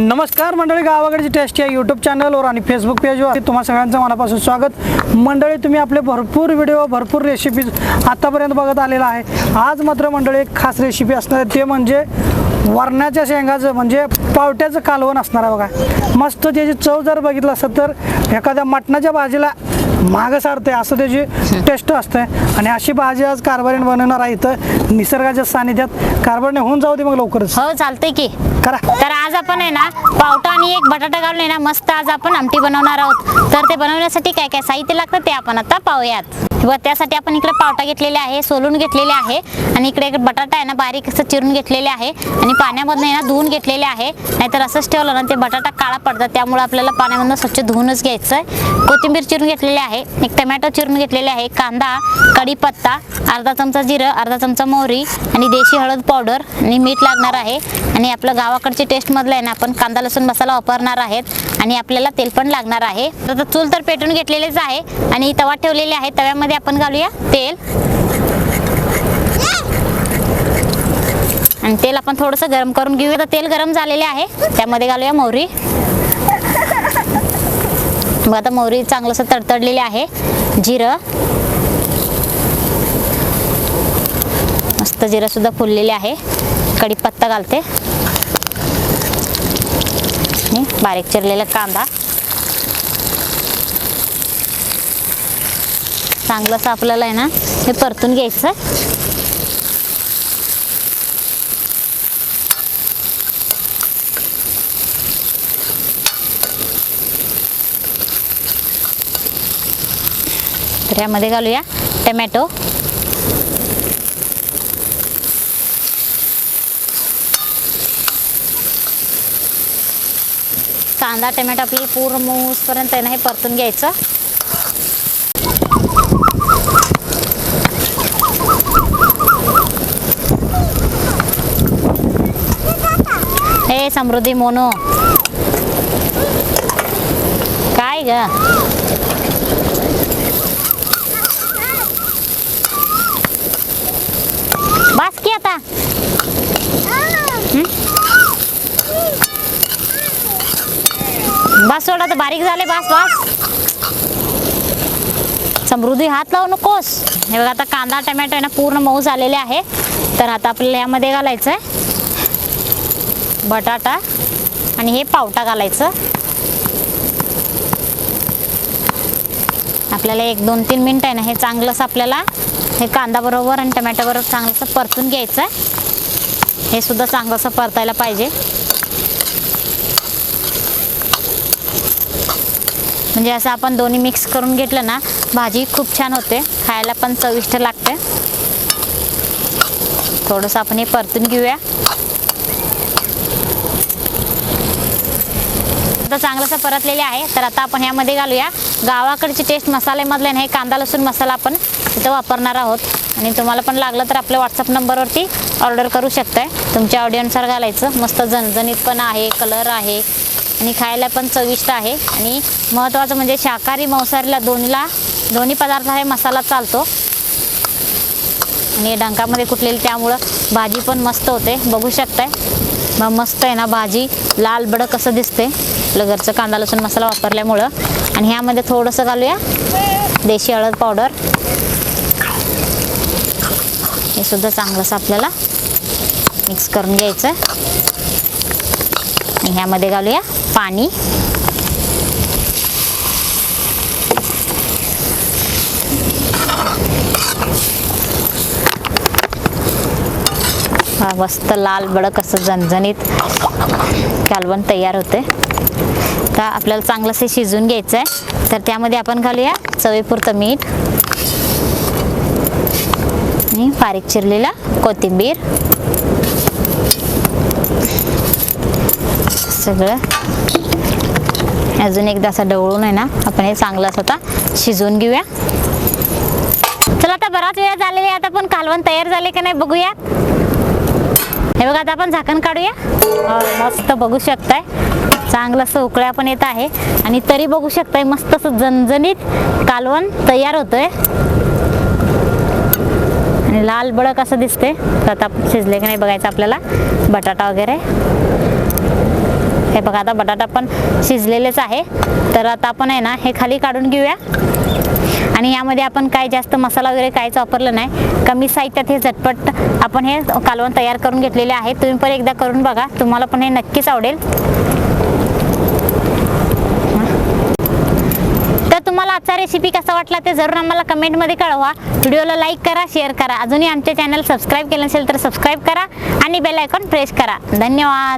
नमस्कार मंडळी गावाकडची टेस्ट या यूट्यूब चॅनलवर आणि फेसबुक पेजवर तुम्हा सगळ्यांचं मनापासून स्वागत. मंडळी तुम्ही आपले भरपूर व्हिडिओ भरपूर रेसिपीज आत्तापर्यंत बघत आलेला आहे. आज मात्र मंडळी एक खास रेसिपी असणार आहे. ते म्हणजे वरणाच्या शेंगाचं म्हणजे पावट्याचं कालवण असणार आहे बघा. मस्त त्याची चव जर बघितलं असतं तर एखाद्या मटणाच्या भाजीला मागं सारते असं त्याची टेस्ट असते आणि अशी भाजी आज कारभारीने बनवणार आहे इथं. निसर्गाच्या सानिध्यात कारभारने होऊन जाऊ दे मग लवकरच. हो चालतंय की. करा. तर आज आपण आहे ना पावटा आणि एक बटाटा घालून आहे ना मस्त आज आपण आमटी बनवणार आहोत. तर ते बनवण्यासाठी काय काय साहित्य लागतं ते आपण आता पाहूयात. व त्यासाठी आपण इकडे पावटा घेतलेले आहे सोलून घेतलेले आहे आणि इकडे एक बटाटा आहे ना बारीक असं चिरून घेतलेले आहे आणि पाण्यामधनं आहे ना धुवून घेतलेले आहे. नाहीतर असंच ठेवलं ना ते बटाटा काळा पडतात त्यामुळे आपल्याला पाण्यामधनं स्वच्छ धुवूनच घ्यायचं आहे कोथिंबीर चिरून घेतलेली आहे एक टमॅटो चिरून घेतलेले आहे कांदा कढीपत्ता अर्धा चमचा जिरं अर्धा चमचा मोहरी आणि देशी हळद पावडर आणि मीठ लागणार आहे. आणि आपलं गावाकडची टेस्टमधलं आहे ना आपण कांदा लसूण मसाला वापरणार आहेत. आणि आपल्याला तेल पण लागणार आहे. तर चूल तर पेटून घेतलेलेच आहे. आणि तवा ठेवलेले आहे. तव्यामध्ये आपण घालूया तेल. आणि तेल आपण थोडंसं गरम करून घेऊया. तर तेल गरम झालेले आहे. त्यामध्ये घालूया मोहरी. मग आता मोहरी चांगलंसं तडतडलेली आहे. जिरं. मस्त जिरं सुद्धा फुललेले आहे. कढीपत्ता घालते. आणि बारीक चिरलेला कांदा. चांगलं असं आपल्याला आहे ना हे परतून घ्यायचं तर यामध्ये घालूया टमॅटो. कांदा टमॅटो आपल्याला पूर्ण मूसपर्यंत आहे ना हे परतून घ्यायचं. हे समृद्धी मोनो. काय ग बस की आता हं? बस सोडा तर बारीक झाले बस बस. समृद्धी हात लावू नकोस. हे बघा आता कांदा टमॅटो आहे ना पूर्ण मऊ झालेले आहे. तर आता आपल्याला यामध्ये घालायचं आहे बटाटा आणि हे पावटा घालायचं. आपल्याला एक दोन तीन मिनटं आहे ना हे चांगलंच आपल्याला हे कांदा बरोबर आणि टमॅटो बरोबर चांगलंसं परतून घ्यायचं आहे हे सुद्धा चांगलंसं परतायला पाहिजे. म्हणजे असं आपण दोन्ही मिक्स करून घेतलं ना भाजी खूप छान होते. खायला पण चविष्ट लागते. थोडंसं आपण हे परतून घेऊया. आता चांगलंसं परतलेले आहे तर आता आपण ह्यामध्ये घालूया. गावाकडची टेस्ट मसाल्यामधले हे कांदा लसूण मसाला आपण इथं वापरणार आहोत. आणि तुम्हाला पण लागलं तर आपल्या व्हॉट्सअप नंबरवरती ऑर्डर करू शकताय. तुमच्या आवडीनुसार घालायचं. मस्त झणझणीत पण आहे कलर आहे. आणि खायला पण चविष्ट आहे. आणि महत्त्वाचं म्हणजे शाकाहारी मांसाहारीला दोन्हीला दोन्ही पदार्थ हे मसाला चालतो. आणि डंकामध्ये कुठलेली त्यामुळं भाजी पण मस्त होते. बघू शकताय. मग मस्त आहे ना भाजी. लाल बडं कसं दिसते आपलं घरचं कांदा लसूण मसाला वापरल्यामुळं. आणि ह्यामध्ये थोडंसं घालूया. देशी हळद पावडर. हे सुद्धा चांगलंसं आपल्याला मिक्स करून घ्यायचं आणि ह्यामध्ये घालूया पाणी. मस्त लाल बडक असं झणझणीत कालवण तयार होते. तर आपल्याला चांगलं असे शिजून घ्यायचं आहे तर त्यामध्ये आपण घालूया चवीपुरतं मीठ. आणि बारीक चिरलेला कोथिंबीर. सगळं. अजून एकदा असं डवळून आहे ना आपण हे चांगलं असं आता शिजवून घेऊया. चला आता बराच वेळ झालेली आहे आता पण कालवण तयार झाले का नाही बघूया हे बघा आता आपण झाकण काढूया. मस्त बघू शकताय. चांगलं असं उकळ्या पण येत आहे. आणि तरी बघू शकताय मस्त असं जणजणीत कालवण तयार होतंय. आणि लाल बळक असं दिसते तर आता शिजले की नाही बघायचं आपल्याला. बटाटा वगैरे. हे बघा आता बटाटा पण शिजलेलेच आहे. तर आता आपण आहे ना हे खाली काढून घेऊया. आणि यामध्ये आपण काय जास्त मसाला वगैरे काहीच वापरलं नाही. कमी साहित्यात हे झटपट आपण हे कालवण तयार करून घेतलेले आहे. तुम्ही पण एकदा करून बघा. तुम्हाला पण हे नक्कीच आवडेल. तर तुम्हाला आजचा रेसिपी कसा वाटला ते जरूर आम्हाला कमेंटमध्ये कळवा. व्हिडिओला लाईक करा शेअर करा. अजूनही आमच्या चॅनल सबस्क्राईब केलं नसेल तर सबस्क्राईब करा आणि बेल आयकॉन प्रेस करा. धन्यवाद.